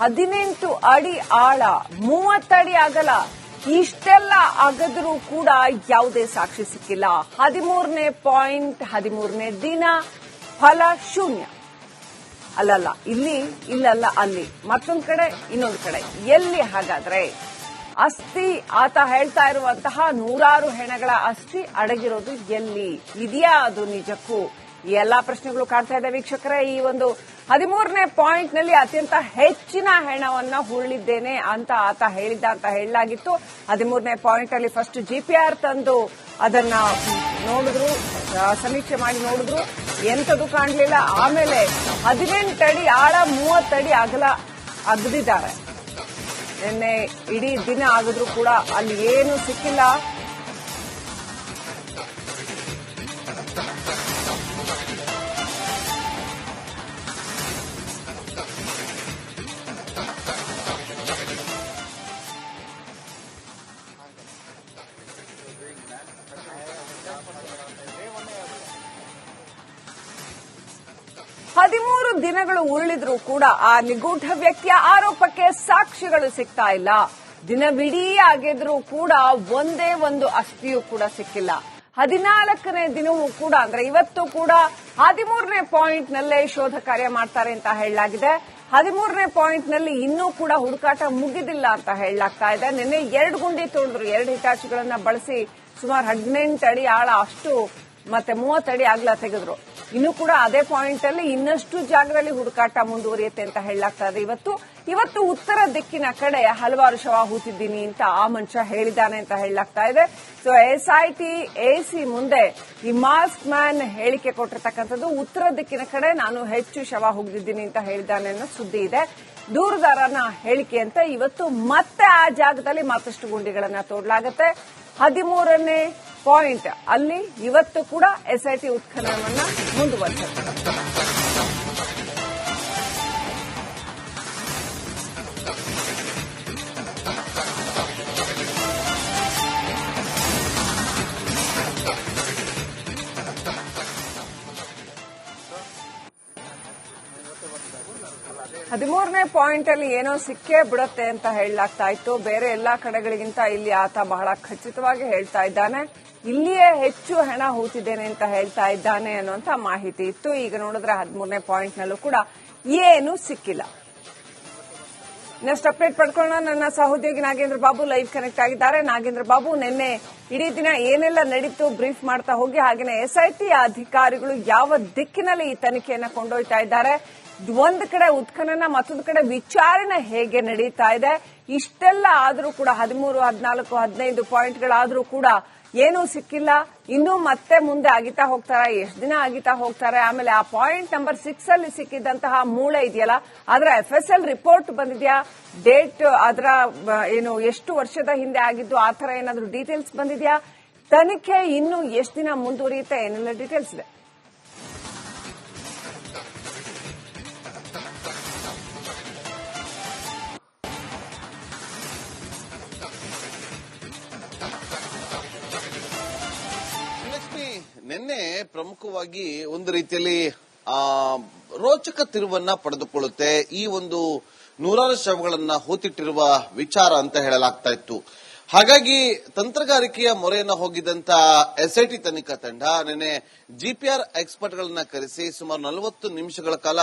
ಹದಿನೆಂಟು ಅಡಿ ಆಳ ಮೂವತ್ತಡಿ ಅಗಲ, ಇಷ್ಟೆಲ್ಲ ಅಗದ್ರೂ ಕೂಡ ಯಾವುದೇ ಸಾಕ್ಷಿ ಸಿಕ್ಕಿಲ್ಲ. ಹದಿಮೂರನೇ ಪಾಯಿಂಟ್, ಹದಿಮೂರನೇ ದಿನ, ಫಲ ಶೂನ್ಯ. ಅಲ್ಲಲ್ಲ, ಇಲ್ಲಿ, ಇಲ್ಲಲ್ಲ, ಅಲ್ಲಿ. ಮತ್ತೊಂದು ಕಡೆ, ಇನ್ನೊಂದು ಕಡೆ. ಎಲ್ಲಿ ಹಾಗಾದ್ರೆ? ಅಸ್ಥಿ ಆತ ಹೇಳ್ತಾ ಇರುವಂತಹ ನೂರಾರು ಹೆಣಗಳ ಅಸ್ಥಿ ಅಡಗಿರೋದು ಎಲ್ಲಿ? ಇದೆಯಾ ಅದು ನಿಜಕ್ಕೂ? ಎಲ್ಲಾ ಪ್ರಶ್ನೆಗಳು ಕಾಡ್ತಾ ಇದೆ ವೀಕ್ಷಕರೇ, ಈ ಒಂದು ಹದಿಮೂರನೇ ಪಾಯಿಂಟ್ನಲ್ಲಿ ಅತ್ಯಂತ ಹೆಚ್ಚಿನ ಹೆಣವನ್ನ ಹೂಳಿದ್ದೇನೆ ಅಂತ ಆತ ಹೇಳಿದ್ದ ಅಂತ ಹೇಳಲಾಗಿತ್ತು. ಹದಿಮೂರನೇ ಪಾಯಿಂಟ್ ಅಲ್ಲಿ ಫಸ್ಟ್ ಜಿಪಿಆರ್ ತಂದು ಅದನ್ನ ನೋಡಿದ್ರು ಸಮೀಕ್ಷೆ ಮಾಡಿ ನೋಡಿದ್ರು. ಎಂತದು ಕಾಣಲಿಲ್ಲ. ಆಮೇಲೆ ಹದಿನೆಂಟಡಿ ಆಳ ಮೂವತ್ತಡಿ ಅಗಲ ಅಗದಿದ್ದಾರೆ. ನಿನ್ನೆ ಇಡೀ ದಿನ ಆಗಿದ್ರು ಕೂಡ ಅಲ್ಲಿ ಏನು ಸಿಕ್ಕಿಲ್ಲ. ದಿನಗಳು ಉರುಳಿದ್ರೂ ಕೂಡ ಆ ನಿಗೂಢ ವ್ಯಕ್ತಿಯ ಆರೋಪಕ್ಕೆ ಸಾಕ್ಷಿಗಳು ಸಿಗ್ತಾ ಇಲ್ಲ. ದಿನವಿಡೀ ಆಗಿದ್ರೂ ಕೂಡ ಒಂದೇ ಒಂದು ಅಸ್ಥಿಯೂ ಕೂಡ ಸಿಕ್ಕಿಲ್ಲ. ಹದಿನಾಲ್ಕನೇ ದಿನವೂ ಕೂಡ, ಅಂದ್ರೆ ಇವತ್ತು ಕೂಡ ಹದಿಮೂರನೇ ಪಾಯಿಂಟ್ ನಲ್ಲೇ ಶೋಧ ಕಾರ್ಯ ಮಾಡ್ತಾರೆ ಅಂತ ಹೇಳಲಾಗಿದೆ. ಹದಿಮೂರನೇ ಪಾಯಿಂಟ್ನಲ್ಲಿ ಇನ್ನೂ ಕೂಡ ಹುಡುಕಾಟ ಮುಗಿದಿಲ್ಲ ಅಂತ ಹೇಳಲಾಗ್ತಾ ಇದೆ. ನಿನ್ನೆ ಎರಡು ಗುಂಡಿ ತೋಳಿದ್ರು. ಎರಡು ಹಿಟಾಚಿಗಳನ್ನ ಬಳಸಿ ಸುಮಾರು ಹದಿನೆಂಟು ಅಡಿ ಆಳ ಅಷ್ಟು ಮತ್ತೆ ಮೂವತ್ತಡಿ ಅಗಲ ತೆಗೆದ್ರು. ಇನ್ನು ಕೂಡ ಅದೇ ಪಾಯಿಂಟ್ ಅಲ್ಲಿ ಇನ್ನಷ್ಟು ಜಾಗದಲ್ಲಿ ಹುಡುಕಾಟ ಮುಂದುವರಿಯುತ್ತೆ ಅಂತ ಹೇಳಲಾಗ್ತಾ ಇದೆ. ಇವತ್ತು ಇವತ್ತು ಉತ್ತರ ದಿಕ್ಕಿನ ಕಡೆ ಹಲವಾರು ಶವ ಹೂತಿದ್ದೀನಿ ಅಂತ ಆ ಮನುಷ್ಯ ಹೇಳಿದ್ದಾನೆ ಅಂತ ಹೇಳಲಾಗ್ತಾ ಇದೆ. ಸೊ ಎಸ್ಐಟಿ ಎಸಿ ಮುಂದೆ ಈ ಮಾಸ್ಕ್ ಮ್ಯಾನ್ ಹೇಳಿಕೆ ಕೊಟ್ಟಿರ್ತಕ್ಕಂಥದ್ದು. ಉತ್ತರ ದಿಕ್ಕಿನ ಕಡೆ ನಾನು ಹೆಚ್ಚು ಶವ ಹೋಗಿದ್ದೀನಿ ಅಂತ ಹೇಳಿದ್ದಾನೆ ಅನ್ನೋ ಸುದ್ದಿ ಇದೆ. ದೂರದಾರನ ಅಂತ ಇವತ್ತು ಮತ್ತೆ ಆ ಜಾಗದಲ್ಲಿ ಮತ್ತಷ್ಟು ಗುಂಡಿಗಳನ್ನ ತೋಡಲಾಗುತ್ತೆ ಹದಿಮೂರನೇ ಪಾಯಿಂಟ್ ಅಲ್ಲಿ ಇವತ್ತು ಕೂಡ ಎಸ್ಐಟಿ ಉತ್ಖನನವನ್ನ ಮುಂದುವರಿಸುತ್ತೆ. ಹದಿಮೂರನೇ ಪಾಯಿಂಟ್ ಅಲ್ಲಿ ಏನೋ ಸಿಕ್ಕೇ ಬಿಡುತ್ತೆ ಅಂತ ಹೇಳಲಾಗ್ತಾ ಇತ್ತು. ಬೇರೆ ಎಲ್ಲಾ ಕಡೆಗಳಿಗಿಂತ ಇಲ್ಲಿ ಆತ ಬಹಳ ಖಚಿತವಾಗಿ ಹೇಳ್ತಾ ಇದ್ದಾನೆ. ಇಲ್ಲಿಯೇ ಹೆಚ್ಚು ಹಣ ಹೂತಿದ್ದೇನೆ ಅಂತ ಹೇಳ್ತಾ ಇದ್ದಾನೆ ಅನ್ನುವಂತ ಮಾಹಿತಿ ಇತ್ತು. ಈಗ ನೋಡಿದ್ರೆ ಹದಿಮೂರನೇ ಪಾಯಿಂಟ್ ನಲ್ಲೂ ಕೂಡ ಏನು ಸಿಕ್ಕಿಲ್ಲ. ನೆಕ್ಸ್ಟ್ ಅಪ್ಡೇಟ್ ಪಡ್ಕೊಳ್ಳೋಣ. ನನ್ನ ಸಹೋದ್ಯೋಗಿ ನಾಗೇಂದ್ರ ಬಾಬು ಲೈವ್ ಕನೆಕ್ಟ್ ಆಗಿದ್ದಾರೆ. ನಾಗೇಂದ್ರ ಬಾಬು, ನಿನ್ನೆ ಇಡೀ ದಿನ ಏನೆಲ್ಲ ನಡೀತು ಬ್ರೀಫ್ ಮಾಡ್ತಾ ಹೋಗಿ ಹಾಗೆಯೇ ಎಸ್ಐಟಿ ಅಧಿಕಾರಿಗಳು ಯಾವ ದಿಕ್ಕಿನಲ್ಲಿ ಈ ತನಿಖೆಯನ್ನು ಕೊಂಡೊಯ್ತಾ ಇದ್ದಾರೆ, ಒಂದು ಕಡೆ ಉತ್ಖನನ, ಮತ್ತೊಂದು ಕಡೆ ವಿಚಾರಣೆ ಹೇಗೆ ನಡೀತಾ ಇದೆ, ಇಷ್ಟೆಲ್ಲ ಆದರೂ ಕೂಡ, ಹದಿಮೂರು, ಹದಿನಾಲ್ಕು, ಹದಿನೈದು ಪಾಯಿಂಟ್ಗಳಾದರೂ ಕೂಡ ಏನೂ ಸಿಕ್ಕಿಲ್ಲ. ಇನ್ನೂ ಮತ್ತೆ ಮುಂದೆ ಆಗಿತಾ ಹೋಗ್ತಾರೆ, ಎಷ್ಟು ದಿನ ಆಗಿತಾ ಹೋಗ್ತಾರೆ, ಆಮೇಲೆ ಆ ಪಾಯಿಂಟ್ ನಂಬರ್ ಸಿಕ್ಸ್ ಅಲ್ಲಿ ಸಿಕ್ಕಿದ್ದಂತಹ ಮೂಳೆ ಇದೆಯಲ್ಲ, ಅದರ ಎಫ್ ಎಸ್ ಎಲ್ ರಿಪೋರ್ಟ್ ಬಂದಿದೆಯಾ? ಡೇಟ್ ಅದರ ಏನು, ಎಷ್ಟು ವರ್ಷದ ಹಿಂದೆ ಆಗಿದ್ದು, ಆ ತರ ಏನಾದರೂ ಡೀಟೇಲ್ಸ್ ಬಂದಿದೆಯಾ? ತನಿಖೆ ಇನ್ನೂ ಎಷ್ಟು ದಿನ ಮುಂದುವರಿಯುತ್ತೆ, ಏನೆಲ್ಲ ಡೀಟೇಲ್ಸ್ ಇದೆ? ಪ್ರಮುಖವಾಗಿ ಒಂದು ರೀತಿಯಲ್ಲಿ, ಆ, ರೋಚಕ ತಿರುವನ್ನ ಪಡೆದುಕೊಳ್ಳುತ್ತೆ. ಈ ಒಂದು ನೂರಾರು ಶವಗಳನ್ನ ಹೂತಿಟ್ಟಿರುವ ವಿಚಾರ ಅಂತ ಹೇಳಲಾಗ್ತಾ ಇತ್ತು. ಹಾಗಾಗಿ ತಂತ್ರಗಾರಿಕೆಯ ಮೊರೆಯನ್ನ ಹೋಗಿದ್ದಂತ ಎಸ್ಐಟಿ ತನಿಖಾ ತಂಡ, ನಿನ್ನೆ ಜಿಪಿಆರ್ ಎಕ್ಸ್ಪರ್ಟ್ ಗಳನ್ನ ಕರೆಸಿ ಸುಮಾರು ನಲವತ್ತು ನಿಮಿಷಗಳ ಕಾಲ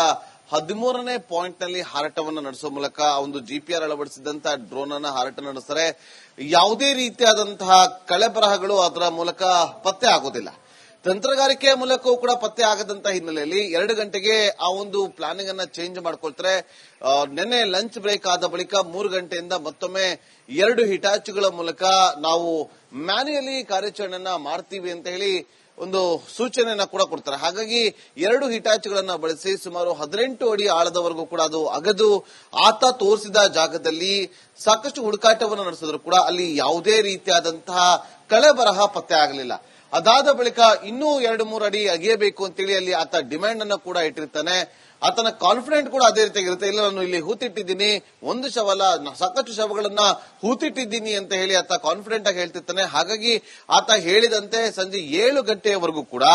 ಹದಿಮೂರನೇ ಪಾಯಿಂಟ್ನಲ್ಲಿ ಹಾರಾಟವನ್ನು ನಡೆಸುವ ಮೂಲಕ ಒಂದು ಜಿಪಿಆರ್ ಅಳವಡಿಸಿದಂತ ಡ್ರೋನ್ ಅನ್ನ ಹಾರಾಟ ನಡೆಸ್ತಾರೆ. ಯಾವುದೇ ರೀತಿಯಾದಂತಹ ಕಳೆಬರಹಗಳು ಅದರ ಮೂಲಕ ಪತ್ತೆ ಆಗೋದಿಲ್ಲ. ತಂತ್ರಗಾರಿಕೆಯ ಮೂಲಕವೂ ಕೂಡ ಪತ್ತೆ ಆಗದಂತ ಹಿನ್ನೆಲೆಯಲ್ಲಿ ಎರಡು ಗಂಟೆಗೆ ಆ ಒಂದು ಪ್ಲಾನಿಂಗ್ ಅನ್ನ ಚೇಂಜ್ ಮಾಡ್ಕೊಳ್ತಾರೆ. ನಿನ್ನೆ ಲಂಚ್ ಬ್ರೇಕ್ ಆದ ಬಳಿಕ ಮೂರು ಗಂಟೆಯಿಂದ ಮತ್ತೊಮ್ಮೆ ಎರಡು ಹಿಟಾಚುಗಳ ಮೂಲಕ ನಾವು ಮ್ಯಾನ್ಯಲಿ ಕಾರ್ಯಾಚರಣೆಯನ್ನ ಮಾಡ್ತೀವಿ ಅಂತ ಹೇಳಿ ಒಂದು ಸೂಚನೆಯನ್ನ ಕೂಡ ಕೊಡ್ತಾರೆ. ಹಾಗಾಗಿ ಎರಡು ಹಿಟಾಚುಗಳನ್ನ ಬಳಸಿ ಸುಮಾರು ಹದಿನೆಂಟು ಅಡಿ ಆಳದವರೆಗೂ ಕೂಡ ಅದು ಅಗದು ಆತ ತೋರಿಸಿದ ಜಾಗದಲ್ಲಿ ಸಾಕಷ್ಟು ಹುಡುಕಾಟವನ್ನು ನಡೆಸಿದ್ರು ಕೂಡ ಅಲ್ಲಿ ಯಾವುದೇ ರೀತಿಯಾದಂತಹ ಕಳೆಬರಹ ಪತ್ತೆ ಆಗಲಿಲ್ಲ. ಅದಾದ ಬಳಿಕ ಇನ್ನೂ ಎರಡು ಮೂರು ಅಡಿ ಅಗಿಯಬೇಕು ಅಂತೇಳಿ ಅಲ್ಲಿ ಆತ ಡಿಮ್ಯಾಂಡ್ ಅನ್ನು ಕೂಡ ಇಟ್ಟಿರ್ತಾನೆ. ಆತನ ಕಾನ್ಫಿಡೆಂಟ್ ಕೂಡ ಅದೇ ರೀತಿಯಾಗಿರುತ್ತೆ ಇಲ್ಲ, ನಾನು ಇಲ್ಲಿ ಹೂತಿಟ್ಟಿದ್ದೀನಿ. ಒಂದು ಶವಲ ಅಲ್ಲ ಸಾಕಷ್ಟು ಶವಗಳನ್ನ ಹೂತಿಟ್ಟಿದ್ದೀನಿ ಅಂತ ಹೇಳಿ ಆತ ಕಾನ್ಫಿಡೆಂಟ್ ಆಗಿ ಹೇಳ್ತಿರ್ತಾನೆ. ಹಾಗಾಗಿ ಆತ ಹೇಳಿದಂತೆ ಸಂಜೆ ಏಳು ಗಂಟೆಯವರೆಗೂ ಕೂಡ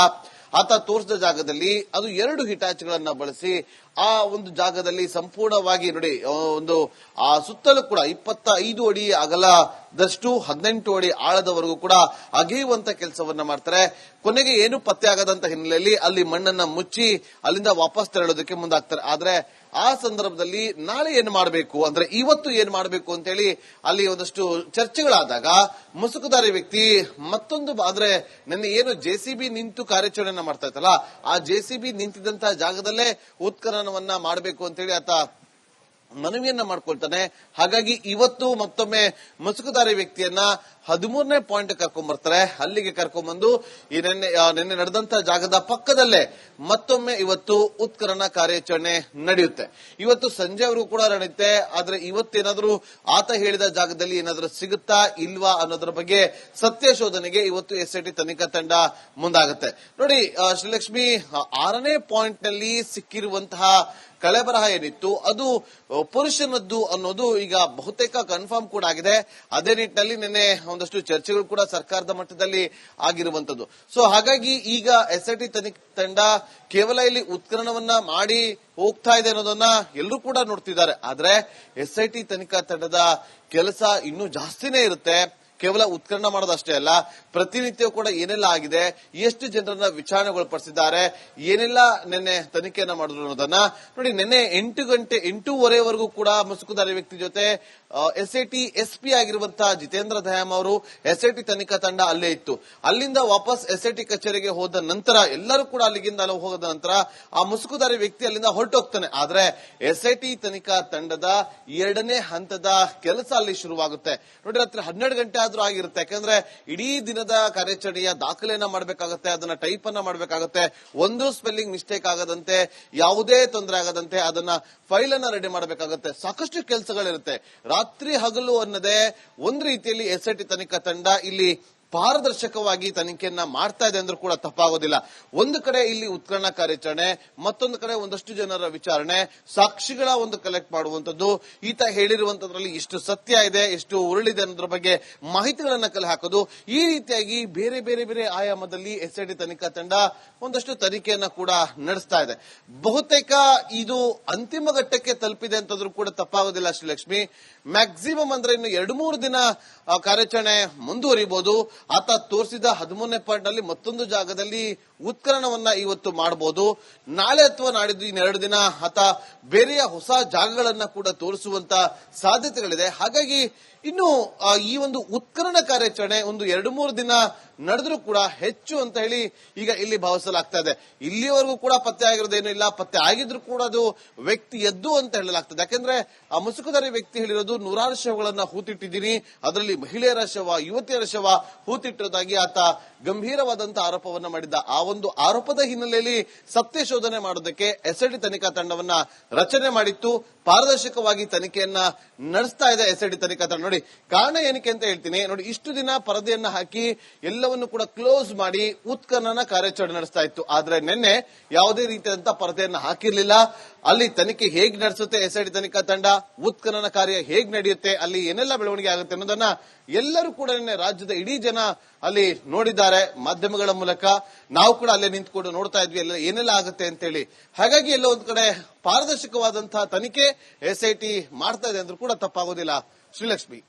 ಆತ ತೋರಿಸಿದ ಜಾಗದಲ್ಲಿ ಅದು ಎರಡು ಹಿಟಾಚಿಗಳನ್ನ ಬಳಸಿ ಆ ಒಂದು ಜಾಗದಲ್ಲಿ ಸಂಪೂರ್ಣವಾಗಿ ನೋಡಿ ಒಂದು, ಆ ಸುತ್ತಲೂ ಕೂಡ ಇಪ್ಪತ್ತ ಐದು ಅಡಿ ಅಗಲದಷ್ಟು ಹದಿನೆಂಟು ಅಡಿ ಆಳದವರೆಗೂ ಕೂಡ ಅಗೆಯುವಂತ ಕೆಲಸವನ್ನ ಮಾಡ್ತಾರೆ. ಕೊನೆಗೆ ಏನು ಪತ್ತೆ ಆಗದಂತ ಹಿನ್ನೆಲೆಯಲ್ಲಿ ಅಲ್ಲಿ ಮಣ್ಣನ್ನ ಮುಚ್ಚಿ ಅಲ್ಲಿಂದ ವಾಪಸ್ ತೆರಳೋದಕ್ಕೆ ಮುಂದಾಗ್ತಾರೆ. ಆದ್ರೆ ಆ ಸಂದರ್ಭದಲ್ಲಿ ನಾಳೆ ಏನ್ ಮಾಡಬೇಕು? ಅಂದ್ರೆ ಇವತ್ತು ಏನ್ ಮಾಡಬೇಕು ಅಂತೇಳಿ ಅಲ್ಲಿ ಒಂದಷ್ಟು ಚರ್ಚೆಗಳಾದಾಗ ಮುಸುಕುದಾರಿ ವ್ಯಕ್ತಿ ಮತ್ತೊಂದು ಆದ್ರೆ ನನ್ನ ಏನು ಜೆಸಿಬಿ ನಿಂತು ಕಾರ್ಯಾಚರಣೆಯನ್ನ ಮಾಡ್ತಾ ಇತ್ತಲ್ಲ, ಆ ಜೆಸಿಬಿ ನಿಂತಿದ್ದಂತಹ ಜಾಗದಲ್ಲೇ ಉತ್ಖನನವನ್ನ ಮಾಡಬೇಕು ಅಂತೇಳಿ ಆತ ಮನವಿಯನ್ನ ಮಾಡ್ಕೊಳ್ತಾನೆ. ಹಾಗಾಗಿ ಇವತ್ತು ಮತ್ತೊಮ್ಮೆ ಮುಸುಕುದಾರಿ ವ್ಯಕ್ತಿಯನ್ನ ಹದಿಮೂರನೇ ಪಾಯಿಂಟ್ ಕರ್ಕೊಂಡ್ ಬರ್ತಾರೆ. ಅಲ್ಲಿಗೆ ಕರ್ಕೊಂಡ್ಬಂದು ಈ ನಿನ್ನೆ ನಿನ್ನೆ ನಡೆದಂತ ಜಾಗದ ಪಕ್ಕದಲ್ಲೇ ಮತ್ತೊಮ್ಮೆ ಇವತ್ತು ಉತ್ಕರಣ ಕಾರ್ಯಾಚರಣೆ ನಡೆಯುತ್ತೆ. ಇವತ್ತು ಸಂಜೆ ಅವರು ಕೂಡ ನಡೆಯುತ್ತೆ. ಆದ್ರೆ ಇವತ್ತೇನಾದ್ರೂ ಆತ ಹೇಳಿದ ಜಾಗದಲ್ಲಿ ಏನಾದರೂ ಸಿಗುತ್ತಾ ಇಲ್ವಾ ಅನ್ನೋದ್ರ ಬಗ್ಗೆ ಸತ್ಯ ಶೋಧನೆಗೆ ಇವತ್ತು ಎಸ್ಐಟಿ ತನಿಖಾ ತಂಡ ಮುಂದಾಗುತ್ತೆ. ನೋಡಿ ಶ್ರೀಲಕ್ಷ್ಮಿ ಆರನೇ ಪಾಯಿಂಟ್ನಲ್ಲಿ ಸಿಕ್ಕಿರುವಂತಹ ಕಳೆಬರಹ ಏನಿತ್ತು, ಅದು ಪುರುಷನದ್ದು ಅನ್ನೋದು ಈಗ ಬಹುತೇಕ ಕನ್ಫರ್ಮ್ ಕೂಡ ಆಗಿದೆ. ಅದೇ ನಿಟ್ಟಿನಲ್ಲಿ ನಿನ್ನೆ ಒಂದಷ್ಟು ಚರ್ಚೆಗಳು ಕೂಡ ಸರ್ಕಾರದ ಮಟ್ಟದಲ್ಲಿ ಆಗಿರುವಂತದ್ದು ಸೊ, ಹಾಗಾಗಿ ಈಗ ಎಸ್ ಐ ತನಿಖೆ ತಂಡ ಕೇವಲ ಇಲ್ಲಿ ಉತ್ಖನನವನ್ನ ಮಾಡಿ ಹೋಗ್ತಾ ಇದೆ ಅನ್ನೋದನ್ನ ಎಲ್ಲರೂ ಕೂಡ ನೋಡ್ತಿದ್ದಾರೆ. ಆದ್ರೆ ಟಿ ತನಿಖಾ ತಂಡದ ಕೆಲಸ ಇನ್ನೂ ಜಾಸ್ತಿನೇ ಇರುತ್ತೆ. ಕೇವಲ ಉತ್ಖನನ ಮಾಡೋದಷ್ಟೇ ಅಲ್ಲ ಪ್ರತಿನಿತ್ಯ ಕೂಡ ಏನೆಲ್ಲ ಆಗಿದೆ, ಎಷ್ಟು ಜನರನ್ನ ವಿಚಾರಣೆಗೊಳಪಡಿಸಿದ್ದಾರೆ, ಏನೆಲ್ಲ ನಿನ್ನೆ ತನಿಖೆಯನ್ನ ಮಾಡಿದ್ರು ಅನ್ನೋದನ್ನ ನೋಡಿ, ನಿನ್ನೆ ಎಂಟು ಗಂಟೆ, ಎಂಟೂವರೆವರೆಗೂ ಕೂಡ ಮುಸುಕುದಾರಿ ವ್ಯಕ್ತಿ ಜೊತೆ ಎಸ್ಐಟಿ ಎಸ್ ಪಿ ಆಗಿರುವಂತಹ ಜಿತೇಂದ್ರ ದಯಾಮ್ ಅವರು ಎಸ್ಐಟಿ ತನಿಖಾ ತಂಡ ಅಲ್ಲೇ ಇತ್ತು. ಅಲ್ಲಿಂದ ವಾಪಸ್ ಎಸ್ಐಟಿ ಕಚೇರಿಗೆ ಹೋದ ನಂತರ ಎಲ್ಲರೂ ಕೂಡ ಅಲ್ಲಿಗಿಂದ ಅಲ್ಲಿ ಹೋದ ನಂತರ ಆ ಮುಸುಕುದಾರಿ ವ್ಯಕ್ತಿ ಅಲ್ಲಿಂದ ಹೊರಟೋಗ್ತಾನೆ. ಆದ್ರೆ ಟಿ ತನಿಖಾ ತಂಡದ ಎರಡನೇ ಹಂತದ ಕೆಲಸ ಅಲ್ಲಿ ಶುರುವಾಗುತ್ತೆ. ನೋಡಿ, ರಾತ್ರಿ ಹನ್ನೆರಡು ಗಂಟೆ ಆದ್ರೂ ಆಗಿರುತ್ತೆ. ಯಾಕಂದ್ರೆ ಇಡೀ ದಿನದ ಕಾರ್ಯಾಚರಣೆಯ ದಾಖಲೆಯನ್ನ ಮಾಡಬೇಕಾಗುತ್ತೆ, ಅದನ್ನ ಟೈಪ್ ಅನ್ನ ಮಾಡಬೇಕಾಗುತ್ತೆ. ಒಂದು ಸ್ಪೆಲ್ಲಿಂಗ್ ಮಿಸ್ಟೇಕ್ ಆಗದಂತೆ, ಯಾವುದೇ ತೊಂದರೆ ಆಗದಂತೆ ಅದನ್ನ ಫೈಲ್ ಅನ್ನ ರೆಡಿ ಮಾಡಬೇಕಾಗುತ್ತೆ. ಸಾಕಷ್ಟು ಕೆಲಸಗಳಿರುತ್ತೆ. ರಾತ್ರಿ ಹಗಲು ಅನ್ನದೇ ಒಂದು ರೀತಿಯಲ್ಲಿ ಎಸ್ಐಟಿ ತನಿಖಾ ತಂಡ ಇಲ್ಲಿ ಪಾರದರ್ಶಕವಾಗಿ ತನಿಖೆಯನ್ನ ಮಾಡ್ತಾ ಇದೆ ಅಂದ್ರೂ ಕೂಡ ತಪ್ಪಾಗೋದಿಲ್ಲ. ಒಂದು ಕಡೆ ಇಲ್ಲಿ ಉತ್ಕರಣ ಕಾರ್ಯಾಚರಣೆ, ಮತ್ತೊಂದು ಕಡೆ ಒಂದಷ್ಟು ಜನರ ವಿಚಾರಣೆ, ಸಾಕ್ಷಿಗಳ ಒಂದು ಕಲೆಕ್ಟ್ ಮಾಡುವಂತದ್ದು ಈತ ಹೇಳಿರುವಂತದ್ರಲ್ಲಿ ಎಷ್ಟು ಸತ್ಯ ಇದೆ, ಎಷ್ಟು ಉರುಳಿದೆ ಅನ್ನೋದ್ರ ಬಗ್ಗೆ ಮಾಹಿತಿಗಳನ್ನ ಕಲೆ ಹಾಕೋದು. ಈ ರೀತಿಯಾಗಿ ಬೇರೆ ಬೇರೆ ಬೇರೆ ಆಯಾಮದಲ್ಲಿ ಎಸ್ಐಟಿ ತನಿಖಾ ತಂಡ ಒಂದಷ್ಟು ತನಿಖೆಯನ್ನ ಕೂಡ ನಡೆಸ್ತಾ ಇದೆ. ಬಹುತೇಕ ಇದು ಅಂತಿಮ ಘಟ್ಟಕ್ಕೆ ತಲುಪಿದೆ ಅಂತಂದ್ರೂ ಕೂಡ ತಪ್ಪಾಗೋದಿಲ್ಲ ಶ್ರೀಲಕ್ಷ್ಮಿ. ಮ್ಯಾಕ್ಸಿಮಮ್ ಅಂದ್ರೆ ಇನ್ನು ಎರಡು ಮೂರು ದಿನ ಕಾರ್ಯಾಚರಣೆ ಮುಂದುವರಿಬಹುದು ಆತ ತೋರಿಸಿದ ಹದಿಮೂರನೇ ಪಾಯಿಂಟ್ನಲ್ಲಿ ಮತ್ತೊಂದು ಜಾಗದಲ್ಲಿ ಉತ್ಖನನವನ್ನ ಇವತ್ತು ಮಾಡಬಹುದು ನಾಳೆ ಅಥವಾ ನಾಡಿದ್ದು ಇನ್ನೆರಡು ದಿನ ಆತ ಬೇರೆಯ ಹೊಸ ಜಾಗಗಳನ್ನ ಕೂಡ ತೋರಿಸುವಂತ ಸಾಧ್ಯತೆಗಳಿದೆ. ಹಾಗಾಗಿ ಇನ್ನು ಈ ಒಂದು ಉತ್ಖನನ ಕಾರ್ಯಾಚರಣೆ ಒಂದು ಎರಡು ಮೂರು ದಿನ ನಡೆದ್ರೂ ಕೂಡ ಹೆಚ್ಚು ಅಂತ ಹೇಳಿ ಈಗ ಇಲ್ಲಿ ಭಾವಿಸಲಾಗ್ತಾ ಇದೆ. ಇಲ್ಲಿವರೆಗೂ ಕೂಡ ಪತ್ತೆ ಆಗಿರೋದೇನು ಇಲ್ಲ. ಪತ್ತೆ ಆಗಿದ್ರು ಕೂಡ ಅದು ವ್ಯಕ್ತಿ ಎದ್ದು ಅಂತ ಹೇಳಲಾಗ್ತದೆ. ಯಾಕಂದ್ರೆ ಆ ಮುಸುಕುದಾರಿ ವ್ಯಕ್ತಿ ಹೇಳಿರೋದು ನೂರಾರು ಶವಗಳನ್ನ ಹೂತಿಟ್ಟಿದ್ದೀನಿ. ಅದರಲ್ಲಿ ಮಹಿಳೆಯರ ಶವ, ಯುವತಿಯರ ಶವ ಹೂತಿಟ್ಟಿರೋದಾಗಿ ಆತ ಗಂಭೀರವಾದಂತಹ ಆರೋಪವನ್ನ ಮಾಡಿದ್ದ. ಆ ಒಂದು ಆರೋಪದ ಹಿನ್ನೆಲೆಯಲ್ಲಿ ಸತ್ಯ ಶೋಧನೆ ಮಾಡೋದಕ್ಕೆ ಎಸ್ಐಡಿ ತನಿಖಾ ತಂಡವನ್ನ ರಚನೆ ಮಾಡಿತ್ತು. ಪಾರದರ್ಶಕವಾಗಿ ತನಿಖೆಯನ್ನ ನಡೆಸ್ತಾ ಇದೆ ಎಸ್ಐಡಿ ತನಿಖಾ ತಂಡ. ನೋಡಿ, ಕಾರಣ ಏನಕ್ಕೆ ಅಂತ ಹೇಳ್ತೀನಿ. ನೋಡಿ, ಇಷ್ಟು ದಿನ ಪರದೆಯನ್ನ ಹಾಕಿ ಎಲ್ಲವನ್ನು ಕೂಡ ಕ್ಲೋಸ್ ಮಾಡಿ ಉತ್ಖನನ ಕಾರ್ಯಾಚರಣೆ ನಡೆಸ್ತಾ ಇತ್ತು. ಆದ್ರೆ ನಿನ್ನೆ ಯಾವುದೇ ರೀತಿಯಾದಂತಹ ಪರದೆಯನ್ನ ಹಾಕಿರ್ಲಿಲ್ಲ. ಅಲ್ಲಿ ತನಿಖೆ ಹೇಗೆ ನಡೆಸುತ್ತೆ ಎಸ್ಐಟಿ ತನಿಖಾ ತಂಡ, ಉತ್ಖನನ ಕಾರ್ಯ ಹೇಗೆ ನಡೆಯುತ್ತೆ, ಅಲ್ಲಿ ಏನೆಲ್ಲ ಬೆಳವಣಿಗೆ ಆಗುತ್ತೆ ಅನ್ನೋದನ್ನ ಎಲ್ಲರೂ ಕೂಡ ನಿನ್ನೆ ರಾಜ್ಯದ ಇಡೀ ಜನ ಅಲ್ಲಿ ನೋಡಿದ್ದಾರೆ ಮಾಧ್ಯಮಗಳ ಮೂಲಕ. ನಾವು ಕೂಡ ಅಲ್ಲೇ ನಿಂತ್ಕೊಂಡು ನೋಡ್ತಾ ಇದ್ವಿ, ಎಲ್ಲ ಏನೆಲ್ಲ ಆಗುತ್ತೆ ಅಂತೇಳಿ. ಹಾಗಾಗಿ ಎಲ್ಲ ಒಂದ್ ಕಡೆ ಪಾರದರ್ಶಕವಾದಂತಹ ತನಿಖೆ ಎಸ್ಐಟಿ ಮಾಡ್ತಾ ಇದೆ ಅಂದ್ರೂ ಕೂಡ ತಪ್ಪಾಗೋದಿಲ್ಲ. ಶ್ರೀಲಕ್ಷ್ಮಿ.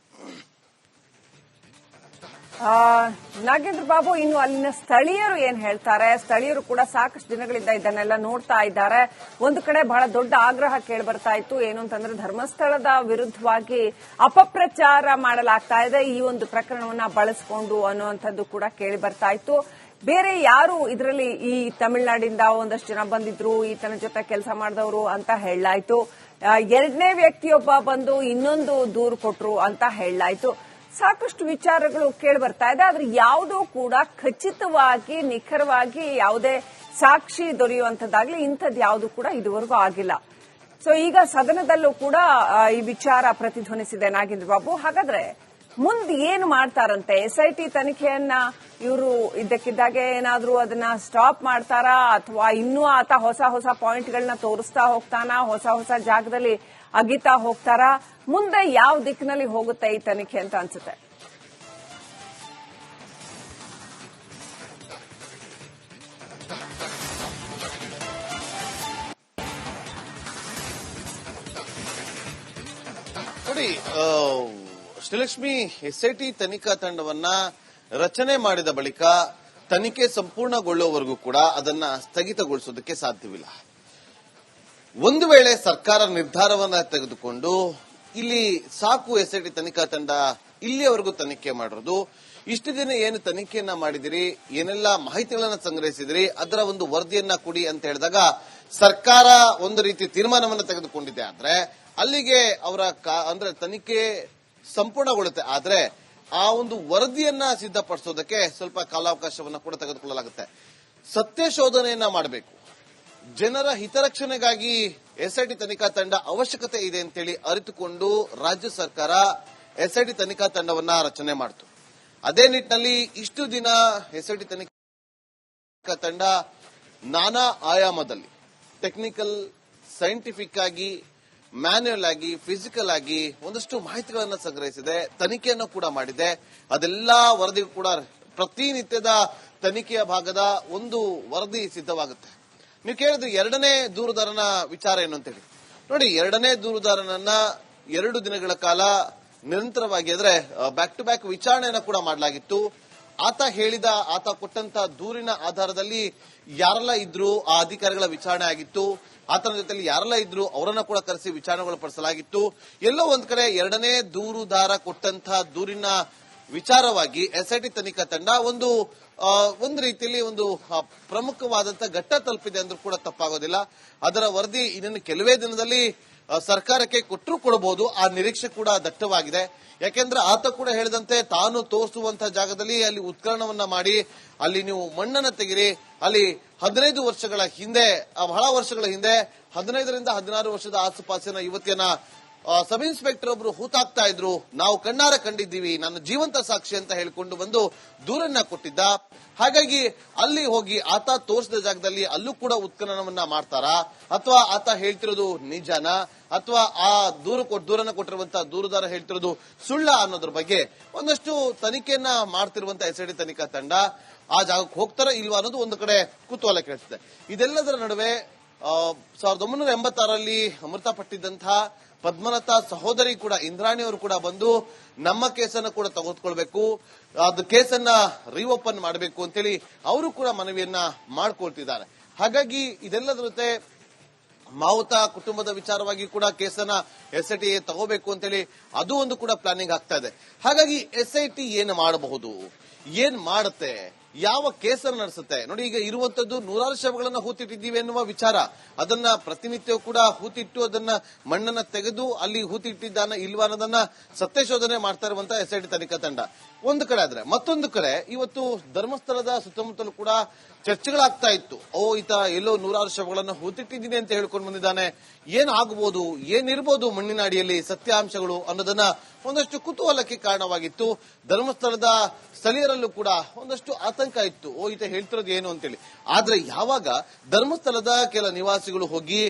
ನಾಗೇಂದ್ರ ಬಾಬು, ಇನ್ನು ಅಲ್ಲಿನ ಸ್ಥಳೀಯರು ಏನ್ ಹೇಳ್ತಾರೆ? ಸ್ಥಳೀಯರು ಕೂಡ ಸಾಕಷ್ಟು ದಿನಗಳಿಂದ ಇದನ್ನೆಲ್ಲ ನೋಡ್ತಾ ಇದ್ದಾರೆ. ಒಂದು ಕಡೆ ಬಹಳ ದೊಡ್ಡ ಆಗ್ರಹ ಕೇಳಿ ಬರ್ತಾ ಇತ್ತು. ಏನು ಅಂತಂದ್ರೆ ಧರ್ಮಸ್ಥಳದ ವಿರುದ್ಧವಾಗಿ ಅಪಪ್ರಚಾರ ಮಾಡಲಾಗ್ತಾ ಇದೆ. ಈ ಒಂದು ಪ್ರಕರಣವನ್ನ ಬಳಸಿಕೊಂಡು ಅನ್ನುವಂಥದ್ದು ಕೂಡ ಕೇಳಿ ಬರ್ತಾ ಇತ್ತು. ಬೇರೆ ಯಾರು ಇದರಲ್ಲಿ ಈ ತಮಿಳುನಾಡಿಂದ ಒಂದಷ್ಟು ಜನ ಬಂದಿದ್ರು, ಈತನ ಜೊತೆ ಕೆಲಸ ಮಾಡಿದವರು ಅಂತ ಹೇಳಲಾಯ್ತು. ಎರಡನೇ ವ್ಯಕ್ತಿಯೊಬ್ಬ ಬಂದು ಇನ್ನೊಂದು ದೂರು ಕೊಟ್ರು ಅಂತ ಹೇಳಲಾಯ್ತು. ಸಾಕಷ್ಟು ವಿಚಾರಗಳು ಕೇಳಿ ಬರ್ತಾ ಇದೆ, ಆದ್ರೆ ಯಾವುದೂ ಕೂಡ ಖಚಿತವಾಗಿ, ನಿಖರವಾಗಿ ಯಾವುದೇ ಸಾಕ್ಷಿ ದೊರೆಯುವಂತದ್ದಾಗ್ಲಿ ಇಂಥದ್ದು ಯಾವುದು ಕೂಡ ಇದುವರೆಗೂ ಆಗಿಲ್ಲ. ಸೊ ಈಗ ಸದನದಲ್ಲೂ ಕೂಡ ಈ ವಿಚಾರ ಪ್ರತಿಧ್ವನಿಸಿದೆ ನಾಗೇಂದ್ರ ಬಾಬು ಹಾಗಾದ್ರೆ ಮುಂದೆ ಏನು ಮಾಡ್ತಾರಂತೆ? ಎಸ್ ಐ ಟಿ ತನಿಖೆಯನ್ನ ಇವರು ಇದ್ದಕ್ಕಿದ್ದಾಗೆ ಏನಾದ್ರೂ ಅದನ್ನ ಸ್ಟಾಪ್ ಮಾಡ್ತಾರಾ? ಅಥವಾ ಇನ್ನೂ ಆತ ಹೊಸ ಹೊಸ ಪಾಯಿಂಟ್ಗಳನ್ನ ತೋರಿಸ್ತಾ ಹೋಗ್ತಾನಾ? ಹೊಸ ಹೊಸ ಜಾಗದಲ್ಲಿ ಅಗಿತಾ ಹೋಗ್ತಾರಾ? ಮುಂದೆ ಯಾವ ದಿಕ್ಕಿನಲ್ಲಿ ಹೋಗುತ್ತೆ ಈ ತನಿಖೆ ಅಂತ ಅನ್ಸುತ್ತೆ. ನೋಡಿ ಶ್ರೀಲಕ್ಷ್ಮಿ ಎಸ್ಐಟಿ ತನಿಖಾ ತಂಡವನ್ನ ರಚನೆ ಮಾಡಿದ ಬಳಿಕ ತನಿಖೆ ಸಂಪೂರ್ಣಗೊಳ್ಳುವವರೆಗೂ ಕೂಡ ಅದನ್ನ ಸ್ಥಗಿತಗೊಳಿಸೋದಕ್ಕೆ ಸಾಧ್ಯವಿಲ್ಲ. ಒಂದು ವೇಳೆ ಸರ್ಕಾರ ನಿರ್ಧಾರವನ್ನ ತೆಗೆದುಕೊಂಡು ಇಲ್ಲಿ ಸಾಕು ಎಸ್ಐಟಿ ತನಿಖಾ ತಂಡ ಇಲ್ಲಿಯವರೆಗೂ ತನಿಖೆ ಮಾಡಿರೋದು, ಇಷ್ಟು ದಿನ ಏನು ತನಿಖೆಯನ್ನ ಮಾಡಿದಿರಿ, ಏನೆಲ್ಲ ಮಾಹಿತಿಗಳನ್ನ ಸಂಗ್ರಹಿಸಿದಿರಿ, ಅದರ ಒಂದು ವರದಿಯನ್ನ ಕೊಡಿ ಅಂತ ಹೇಳಿದಾಗ ಸರ್ಕಾರ ಒಂದು ರೀತಿ ತೀರ್ಮಾನವನ್ನು ತೆಗೆದುಕೊಂಡಿದೆ. ಆದ್ರೆ ಅಲ್ಲಿಗೆ ಅವರ ಅಂದ್ರೆ ತನಿಖೆ ಸಂಪೂರ್ಣಗೊಳ್ಳುತ್ತೆ. ಆದ್ರೆ ಆ ಒಂದು ವರದಿಯನ್ನ ಸಿದ್ಧಪಡಿಸೋದಕ್ಕೆ ಸ್ವಲ್ಪ ಕಾಲಾವಕಾಶವನ್ನ ಕೂಡ ತೆಗೆದುಕೊಳ್ಳಲಾಗುತ್ತೆ. ಸತ್ಯ ಶೋಧನೆಯನ್ನ ಮಾಡಬೇಕು. ಜನರ ಹಿತರಕ್ಷಣೆಗಾಗಿ ಎಸ್ಐಟಿ ತನಿಖಾ ತಂಡ ಅವಶ್ಯಕತೆ ಇದೆ ಅಂತೇಳಿ ಅರಿತುಕೊಂಡು ರಾಜ್ಯ ಸರ್ಕಾರ ಎಸ್ಐಟಿ ತನಿಖಾ ತಂಡವನ್ನ ರಚನೆ ಮಾಡಿತು. ಅದೇ ನಿಟ್ಟಿನಲ್ಲಿ ಇಷ್ಟು ದಿನ ಎಸ್ಐಟಿ ತನಿಖಾ ತಂಡ ನಾನಾ ಆಯಾಮದಲ್ಲಿ ಟೆಕ್ನಿಕಲ್ ಸೈಂಟಿಫಿಕ್ ಆಗಿ ಮ್ಯಾನ್ಯಲ್ ಆಗಿ ಫಿಸಿಕಲ್ ಆಗಿ ಒಂದಷ್ಟು ಮಾಹಿತಿಗಳನ್ನು ಸಂಗ್ರಹಿಸಿದೆ, ತನಿಖೆಯನ್ನು ಕೂಡ ಮಾಡಿದೆ. ಅದೆಲ್ಲಾ ವರದಿ ಕೂಡ ಪ್ರತಿನಿತ್ಯದ ತನಿಖೆಯ ಭಾಗದ ಒಂದು ವರದಿ ಸಿದ್ಧವಾಗುತ್ತೆ. ನೀವು ಕೇಳಿದ್ರು ಎರಡನೇ ದೂರುದಾರನ ವಿಚಾರ ಏನು ಅಂತೇಳಿ. ನೋಡಿ, ಎರಡನೇ ದೂರುದಾರನನ್ನ ಎರಡು ದಿನಗಳ ಕಾಲ ನಿರಂತರವಾಗಿ ಅಂದ್ರೆ ಬ್ಯಾಕ್ ಟು ಬ್ಯಾಕ್ ವಿಚಾರಣೆಯನ್ನು ಕೂಡ ಮಾಡಲಾಗಿತ್ತು. ಆತ ಹೇಳಿದ, ಆತ ಕೊಟ್ಟಂತ ದೂರಿನ ಆಧಾರದಲ್ಲಿ ಯಾರೆಲ್ಲ ಇದ್ರು ಆ ಅಧಿಕಾರಿಗಳ ವಿಚಾರಣೆ ಆಗಿತ್ತು. ಆತನ ಜೊತೆಲಿ ಯಾರೆಲ್ಲ ಇದ್ರು ಅವರನ್ನ ಕೂಡ ಕರೆಸಿ ವಿಚಾರಣೆಗಳು ಪಡಿಸಲಾಗಿತ್ತು. ಎಲ್ಲೋ ಒಂದ್ ಕಡೆ ಎರಡನೇ ದೂರುದಾರ ಕೊಟ್ಟಂತ ದೂರಿನ ವಿಚಾರವಾಗಿ ಎಸ್ಐಟಿ ತನಿಖಾ ತಂಡ ಒಂದು ಒಂದು ರೀತಿಯಲ್ಲಿ ಒಂದು ಪ್ರಮುಖವಾದಂತಹ ಪ್ರಮುಖವಾದಂತ ಘಟ್ಟ ತಲುಪಿದೆ ಅಂದ್ರೂ ಕೂಡ ತಪ್ಪಾಗೋದಿಲ್ಲ. ಅದರ ವರದಿ ಇನ್ನೇನು ಕೆಲವೇ ದಿನದಲ್ಲಿ ಸರ್ಕಾರಕ್ಕೆ ಕೊಟ್ಟರು ಕೊಡಬಹುದು. ಆ ನಿರೀಕ್ಷೆ ಕೂಡ ದಟ್ಟವಾಗಿದೆ. ಯಾಕೆಂದ್ರೆ ಆತ ಕೂಡ ಹೇಳಿದಂತೆ ತಾನು ತೋರಿಸುವಂತಹ ಜಾಗದಲ್ಲಿ ಅಲ್ಲಿ ಉತ್ಕರಣವನ್ನ ಮಾಡಿ, ಅಲ್ಲಿ ನೀವು ಮಣ್ಣನ್ನು ತೆಗಿರಿ, ಅಲ್ಲಿ ಹದಿನೈದು ವರ್ಷಗಳ ಹಿಂದೆ ಬಹಳ ವರ್ಷಗಳ ಹಿಂದೆ, ಹದಿನೈದರಿಂದ ಹದಿನಾರು ವರ್ಷದ ಆಸುಪಾಸಿನ ಯುವತಿಯನ್ನ ಸಬ್ ಇನ್ಸ್ಪೆಕ್ಟರ್ ಒಬ್ರು ಹೂತಾಕ್ತಾ ಇದ್ರು. ನಾವು ಕಣ್ಣಾರ ಕಂಡಿದ್ದೀವಿ. ನನ್ನ ಜೀವಂತ ಸಾಕ್ಷಿ ಅಂತ ಹೇಳಿಕೊಂಡು ಬಂದು ದೂರನ್ನ ಕೊಟ್ಟಿದ್ದ. ಹಾಗಾಗಿ ಅಲ್ಲಿ ಹೋಗಿ ಆತ ತೋರಿಸಿದ ಜಾಗದಲ್ಲಿ ಅಲ್ಲೂ ಕೂಡ ಉತ್ಖನನವನ್ನ ಮಾಡ್ತಾರಾ? ಅಥವಾ ಆತ ಹೇಳ್ತಿರೋದು ನಿಜಾನ? ಅಥವಾ ಆ ದೂರ ದೂರನ್ನ ಕೊಟ್ಟಿರುವಂತಹ ದೂರುದಾರ ಹೇಳ್ತಿರೋದು ಸುಳ್ಳ ಅನ್ನೋದ್ರ ಬಗ್ಗೆ ಒಂದಷ್ಟು ತನಿಖೆಯನ್ನ ಮಾಡ್ತಿರುವಂತ ಎಸ್ಐಡಿ ತನಿಖಾ ತಂಡ ಆ ಜಾಗಕ್ಕೆ ಹೋಗ್ತಾರ ಇಲ್ವಾ ಅನ್ನೋದು ಒಂದು ಕಡೆ ಕುತೂಹಲ ಕೇಳ್ತಿದೆ. ಇದೆಲ್ಲದರ ನಡುವೆ ಸಾವಿರದ ಒಂಬೈನೂರ ಎಂಬತ್ತಾರಲ್ಲಿ ಮೃತಪಟ್ಟಿದ್ದಂತಹ ಪದ್ಮಲತಾ ಸಹೋದರಿ ಕೂಡ ಇಂದ್ರಾಣಿ ಅವರು ಕೂಡ ಬಂದು ನಮ್ಮ ಕೇಸನ್ನು ಕೂಡ ತೆಗೆದುಕೊಳ್ಬೇಕು. ಅದು ಕೇಸನ್ನ ರೀಓಪನ್ ಮಾಡಬೇಕು ಅಂತೇಳಿ ಅವರು ಕೂಡ ಮನವಿಯನ್ನ ಮಾಡ್ಕೊಳ್ತಿದ್ದಾರೆ. ಹಾಗಾಗಿ ಇದೆಲ್ಲದರ ಜೊತೆ ಮಾವುತ ಕುಟುಂಬದ ವಿಚಾರವಾಗಿ ಕೂಡ ಕೇಸನ್ನ ಟಿ ತಗೋಬೇಕು ಅಂತೇಳಿ ಅದು ಒಂದು ಕೂಡ ಪ್ಲಾನಿಂಗ್ ಆಗ್ತಾ ಇದೆ. ಹಾಗಾಗಿ ಟಿ ಏನು ಮಾಡಬಹುದು? ಏನ್ ಮಾಡುತ್ತೆ? ಯಾವ ಕೇಸನ್ನು ನಡೆಸುತ್ತೆ? ನೋಡಿ, ಈಗ ಇರುವಂತದ್ದು ನೂರಾರು ಶವಗಳನ್ನ ಹೂತಿಟ್ಟಿದ್ದೀವಿ ಎನ್ನುವ ವಿಚಾರ. ಅದನ್ನ ಪ್ರತಿನಿತ್ಯವೂ ಕೂಡ ಹೂತಿಟ್ಟು ಅದನ್ನ ಮಣ್ಣನ್ನ ತೆಗೆದು ಅಲ್ಲಿ ಹೂತಿಟ್ಟಿದ್ದಾನ ಇಲ್ವಾ ಅನ್ನೋದನ್ನ ಸತ್ಯಶೋಧನೆ ಮಾಡ್ತಾ ಇರುವಂತ ಎಸ್ಐಟಿ ತನಿಖಾ ತಂಡ. ಒಂದು ಕಡೆ ಆದ್ರೆ, ಮತ್ತೊಂದು ಕಡೆ ಇವತ್ತು ಧರ್ಮಸ್ಥಳದ ಸುತ್ತಮುತ್ತಲು ಕೂಡ ಚರ್ಚೆಗಳಾಗ್ತಾ ಇತ್ತು. ಓ, ಈತ ಎಲ್ಲೋ ನೂರಾರು ಶವಗಳನ್ನ ಹೂತಿಟ್ಟಿದ್ದೀನಿ ಅಂತ ಹೇಳ್ಕೊಂಡು ಬಂದಿದ್ದಾನೆ. ಏನ್ ಆಗಬಹುದು ಏನಿರ್ಬೋದು ಮಣ್ಣಿನ ಅಡಿಯಲ್ಲಿ ಸತ್ಯಾಂಶಗಳು ಅನ್ನೋದನ್ನ ಒಂದಷ್ಟು ಕುತೂಹಲಕ್ಕೆ ಕಾರಣವಾಗಿತ್ತು. ಧರ್ಮಸ್ಥಳದ ಸ್ಥಳೀಯರಲ್ಲೂ ಕೂಡ ಒಂದಷ್ಟು ಆತಂಕ ಇತ್ತು. ಓ, ಈತ ಹೇಳ್ತಿರೋದು ಏನು ಅಂತೇಳಿ. ಆದ್ರೆ ಯಾವಾಗ ಧರ್ಮಸ್ಥಳದ ಕೆಲ ನಿವಾಸಿಗಳು ಹೋಗಿ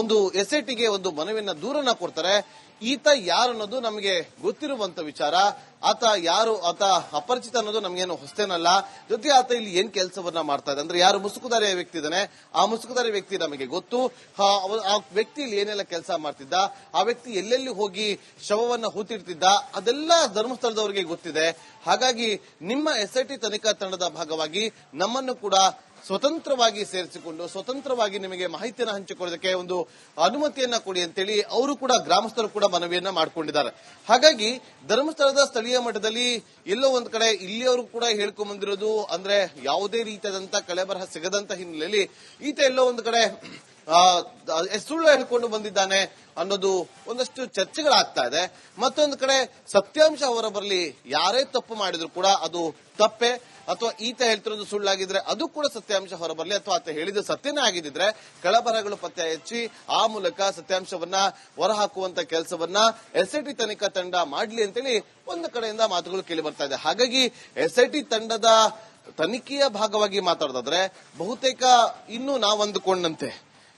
ಒಂದು ಎಸ್ಐಟಿಗೆ ಒಂದು ಮನವಿಯನ್ನ ದೂರನ್ನ ಕೊಡ್ತಾರೆ, ಈತ ಯಾರು ಅನ್ನೋದು ನಮಗೆ ಗೊತ್ತಿರುವಂತ ವಿಚಾರ. ಆತ ಯಾರು, ಆತ ಅಪರಿಚಿತ ಅನ್ನೋದು ನಮಗೇನು ಹೊಸ್ತೇನಲ್ಲ. ಜೊತೆ ಆತ ಇಲ್ಲಿ ಏನ್ ಕೆಲಸವನ್ನ ಮಾಡ್ತಾ ಇದೆ ಅಂದ್ರೆ ಯಾರು ಮುಸುಕುದಾರಿಯ ವ್ಯಕ್ತಿ ಇದ್ದಾನೆ? ಆ ಮುಸುಕುದಾರಿ ವ್ಯಕ್ತಿ ನಮಗೆ ಗೊತ್ತು. ಆ ವ್ಯಕ್ತಿ ಇಲ್ಲಿ ಏನೆಲ್ಲ ಕೆಲಸ ಮಾಡ್ತಿದ್ದ? ಆ ವ್ಯಕ್ತಿ ಎಲ್ಲೆಲ್ಲಿ ಹೋಗಿ ಶವವನ್ನ ಹೂತಿರ್ತಿದ್ದ ಅದೆಲ್ಲ ಧರ್ಮಸ್ಥಳದವರಿಗೆ ಗೊತ್ತಿದೆ. ಹಾಗಾಗಿ ನಿಮ್ಮ ಎಸ್ಐಟಿ ತನಿಖಾ ತಂಡದ ಭಾಗವಾಗಿ ನಮ್ಮನ್ನು ಕೂಡ ಸ್ವತಂತ್ರವಾಗಿ ಸೇರಿಸಿಕೊಂಡು, ಸ್ವತಂತ್ರವಾಗಿ ನಿಮಗೆ ಮಾಹಿತಿಯನ್ನು ಹಂಚಿಕೊಳ್ಳೋದಕ್ಕೆ ಒಂದು ಅನುಮತಿಯನ್ನ ಕೊಡಿ ಅಂತೇಳಿ ಅವರು ಕೂಡ ಗ್ರಾಮಸ್ಥರು ಕೂಡ ಮನವಿಯನ್ನ ಮಾಡಿಕೊಂಡಿದ್ದಾರೆ. ಹಾಗಾಗಿ ಧರ್ಮಸ್ಥಳದ ಸ್ಥಳೀಯ ಮಟ್ಟದಲ್ಲಿ ಎಲ್ಲೋ ಒಂದ್ ಕಡೆ ಇಲ್ಲಿಯವರು ಕೂಡ ಹೇಳ್ಕೊಂಡ್ ಬಂದಿರೋದು ಅಂದ್ರೆ ಯಾವುದೇ ಕಳೆ ಬರಹ ಸಿಗದಂತ ಹಿನ್ನೆಲೆಯಲ್ಲಿ ಈತ ಎಲ್ಲೋ ಒಂದು ಕಡೆ ಸುಳ್ಳು ಹೇಳ್ಕೊಂಡು ಬಂದಿದ್ದಾನೆ ಅನ್ನೋದು ಒಂದಷ್ಟು ಚರ್ಚೆಗಳಾಗ್ತಾ ಇದೆ. ಮತ್ತೊಂದು ಕಡೆ ಸತ್ಯಾಂಶ ಹೊರ ಬರಲಿ ಯಾರೇ ತಪ್ಪು ಮಾಡಿದ್ರು ಕೂಡ ಅದು ತಪ್ಪೆ. ಅಥವಾ ಈತ ಹೇಳ್ತಿರೋದು ಸುಳ್ಳಾಗಿದ್ರೆ ಅದು ಕೂಡ ಸತ್ಯಾಂಶ ಹೊರಬರಲಿ ಅಥವಾ ಆತ ಹೇಳಿದ ಸತ್ಯನೇ ಆಗಿದ್ರೆ ಕಳಬರಗಳು ಪತ್ತೆ ಹಚ್ಚಿ ಆ ಮೂಲಕ ಸತ್ಯಾಂಶವನ್ನ ಹೊರಹಾಕುವಂತ ಕೆಲಸವನ್ನ ಎಸ್ಐಟಿ ತನಿಖಾ ತಂಡ ಮಾಡ್ಲಿ ಅಂತೇಳಿ ಒಂದು ಕಡೆಯಿಂದ ಮಾತುಗಳು ಕೇಳಿ ಬರ್ತಾ ಇದೆ. ಹಾಗಾಗಿ ಎಸ್ಐಟಿ ತಂಡದ ತನಿಖೆಯ ಭಾಗವಾಗಿ ಮಾತಾಡೋದಾದ್ರೆ ಬಹುತೇಕ ಇನ್ನೂ ನಾವು ಅಂದುಕೊಂಡಂತೆ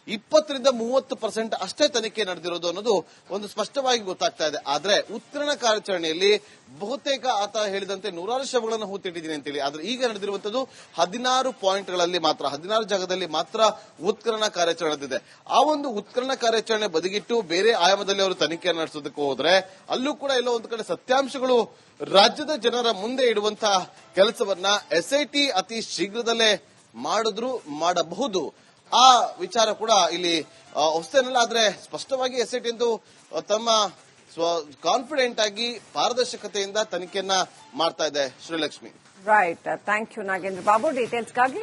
ಇಪ್ಪತ್ತರಿಂದ ಮೂವತ್ತು ಪರ್ಸೆಂಟ್ ಅಷ್ಟೇ ತನಿಖೆ ನಡೆದಿರೋದು ಅನ್ನೋದು ಒಂದು ಸ್ಪಷ್ಟವಾಗಿ ಗೊತ್ತಾಗ್ತಾ ಇದೆ. ಆದ್ರೆ ಉತ್ತರಣ ಕಾರ್ಯಾಚರಣೆಯಲ್ಲಿ ಬಹುತೇಕ ಆತ ಹೇಳಿದಂತೆ ನೂರಾರು ಶವಗಳನ್ನು ಹೂತಿಟ್ಟಿದ್ದೀನಿ ಅಂತೇಳಿ. ಆದ್ರೆ ಈಗ ನಡೆದಿರುವಂತದ್ದು ಹದಿನಾರು ಪಾಯಿಂಟ್ಗಳಲ್ಲಿ ಮಾತ್ರ, ಹದಿನಾರು ಜಾಗದಲ್ಲಿ ಮಾತ್ರ ಉತ್ಕರಣ ಕಾರ್ಯಾಚರಣೆ ಇದೆ ಆ ಒಂದು ಉತ್ಕರಣ ಕಾರ್ಯಾಚರಣೆ ಬದಿಗಿಟ್ಟು ಬೇರೆ ಆಯಾಮದಲ್ಲಿ ಅವರು ತನಿಖೆ ನಡೆಸೋದಕ್ಕೆ ಹೋದ್ರೆ ಅಲ್ಲೂ ಕೂಡ ಎಲ್ಲೋ ಒಂದು ಕಡೆ ಸತ್ಯಾಂಶಗಳು ರಾಜ್ಯದ ಜನರ ಮುಂದೆ ಇಡುವಂತಹ ಕೆಲಸವನ್ನ ಎಸ್ಐಟಿ ಅತಿ ಶೀಘ್ರದಲ್ಲೇ ಮಾಡಿದ್ರು ಮಾಡಬಹುದು. ಆ ವಿಚಾರ ಕೂಡ ಇಲ್ಲಿ ಹೊಸ್ತೇನಲ್ಲ, ಆದ್ರೆ ಸ್ಪಷ್ಟವಾಗಿ ಎಸೆಟ್ ಎಂದು ತಮ್ಮ ಸ್ವ ಕಾನ್ಫಿಡೆಂಟ್ ಆಗಿ ಪಾರದರ್ಶಕತೆಯಿಂದ ತನಿಖೆಯನ್ನ ಮಾಡ್ತಾ ಇದೆ Srilakshmi. Right thank you Nagendra Babu. ಡೀಟೇಲ್ಸ್ಗಾಗಿ